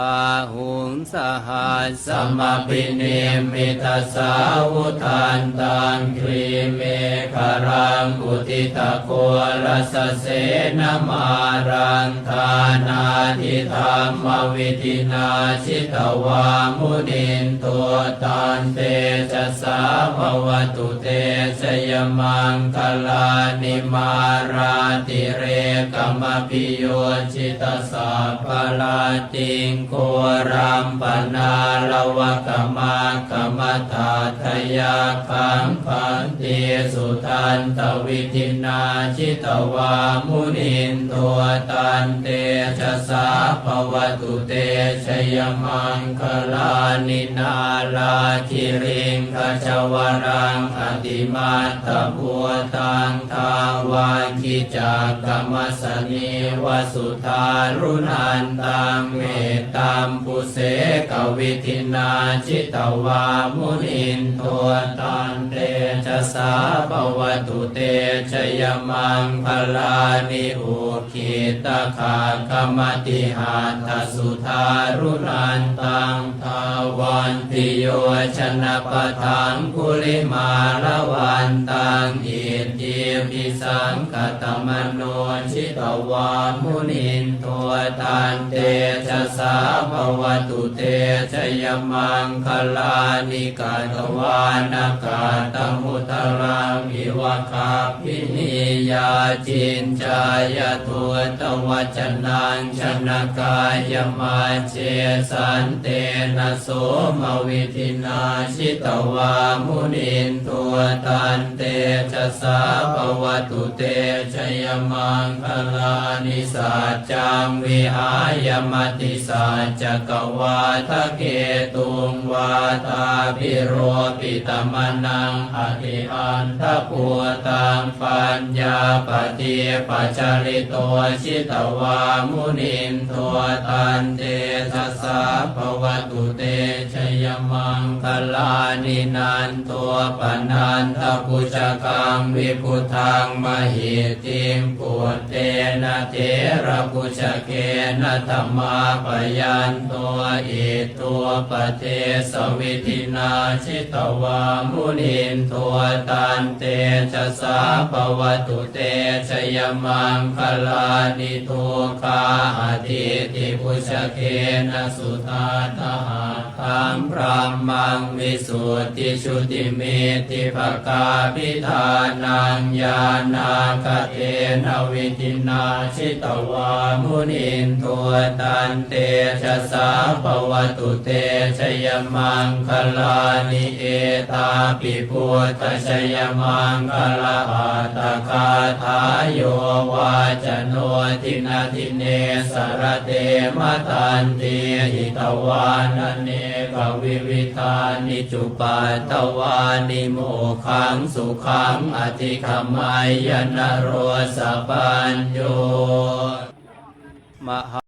าหู สหัสสสัมปิเนมิตสาวุทานตังครีเมฆรังอุทิตะโครสเสนมารังทานาทิธรรมวิธินาชิตวามุนินตัวตันเตจะสาภวตุเตชยมังคลานิมาราติเรกมมปิโยชิตสาปลาติงโครัมปนาลวะกมากรรมตาทยาคังพันติสุทันตวิธินาชิตวามุนินตัวตันเตชะสาภวตุเตชยมังคลานินาลาคิริงขจวรังอติมาตบัวตังทาวาคิจากกรรมสนีวสุธารุนันตังเมตตามปุเสกวิธินาชิตวามุนินตัวตันเตชะสาภวตุเตชยมังคลานิอุคิตาคามติหาทสุธารุนันตังทาวันติโยชนะปทังคุลิมาละวันตังอิทิปิสังกตมโนชิตวามุนินตัวตันเตชะสาภวตุเตชยมังคลานิกาตวานากาตมุตรังอิวะคาพินิยาจินจายตัวตวัจนังชนกายมาเจสันเตนะโสมวิธินาชิตวามุนินตัวตันเตชะสาภวตุเตชยมังคลานิสัจจังวิหายมติสัจกวาทะเกตุงวาตาพิโรปิตมนังอธิอันทปัวตังปัญญาปฏิปัจริโตชิตวามุนินตัวตันเตชะสาภวตุเตชยมังคลานินันตัวปนันทปุจกังวิพุทังมหิติมปุตเตนะเทระปุจเกนะธรรมาปยันตัวอิตัวปเทสวิธินาชิตวามุนินตัวตันเตชะสาภวตุเตชยมังคลานิทุกาอธิติปุชเกนสุธาตหาธังพระมังวิสุทธิชุติเมติภกาพิธานังญาณากเตนวิธินาชิตวามุนินตัวตันเตชะสาภวตุเตชยมังคลานิเอตาปิพุทธชยมังคลาอัตคาทายโยวาจโนทินาทิเนสรเตมตันติหิตวานเนกวิวิธานิจุปัตตวานิโมขังสุขังอธิขมายนโรสปัญโยมหา